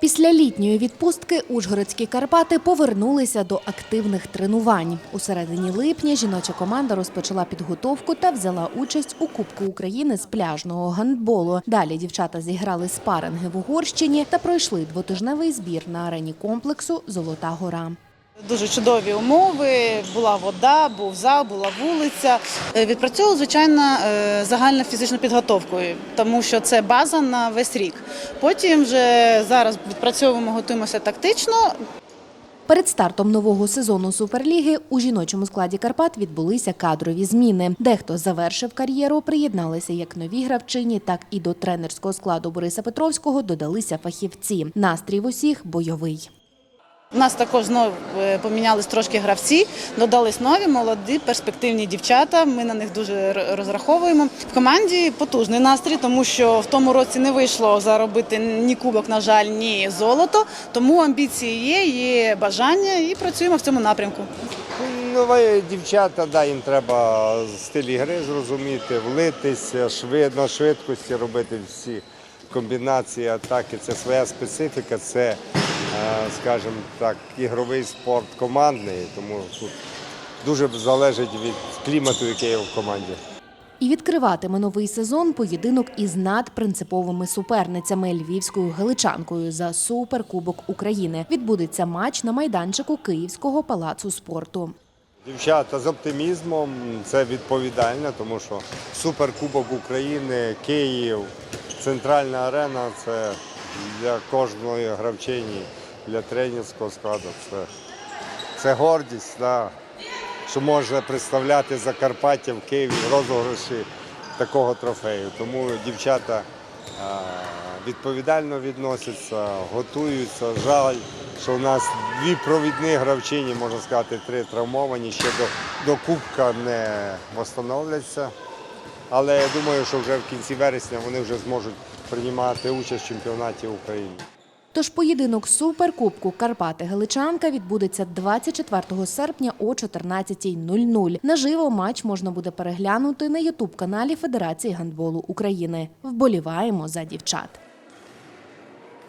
Після літньої відпустки Ужгородські Карпати повернулися до активних тренувань. У середині липня жіноча команда розпочала підготовку та взяла участь у Кубку України з пляжного гандболу. Далі дівчата зіграли спаринги в Угорщині та пройшли двотижневий збір на арені комплексу Золота гора. Дуже чудові умови. Була вода, був зал, була вулиця. Е, Відпрацьовували, звичайно, е, загальну фізичну підготовку, тому що це база на весь рік. Потім вже зараз відпрацьовуємо, готуємося тактично. Перед стартом нового сезону Суперліги у жіночому складі Карпат відбулися кадрові зміни. Дехто завершив кар'єру, приєдналися як нові гравчині, так і до тренерського складу Бориса Петровського додалися фахівці. Настрій в усіх бойовий. У нас також знову е, помінялись трошки гравці, додались нові, молоді, перспективні дівчата. Ми на них дуже розраховуємо. В команді потужний настрій, тому що в тому році не вийшло заробити ні кубок, на жаль, ні золото. Тому амбіції є, є бажання і працюємо в цьому напрямку. Нові дівчата, да, їм треба стиль гри зрозуміти, влитися, швид, на швидкості робити всі комбінації атаки. Це своя специфіка, це, скажімо так, ігровий спорт командний, тому тут дуже залежить від клімату, який є в команді. І відкриватиме новий сезон поєдинок із надпринциповими суперницями львівською галичанкою за суперкубок України. Відбудеться матч на майданчику Київського палацу спорту. Дівчата з оптимізмом, це відповідально, тому що Суперкубок України, Київ, центральна арена це для кожної гравчині, для тренерського складу. Це, це гордість, да, що може представляти Закарпаття в Києві розіграші такого трофею. Тому дівчата а, відповідально відносяться, готуються. Жаль, що в нас дві провідні гравчині, можна сказати, три травмовані, ще до, до Кубка не встановляться. Але я думаю, що вже в кінці вересня вони вже зможуть приймати участь в чемпіонаті України. Тож поєдинок суперкубку Карпати Галичанка відбудеться 24 серпня о 14.00. Наживо матч можна буде переглянути на ютуб каналі Федерації гандболу України. Вболіваємо за дівчат.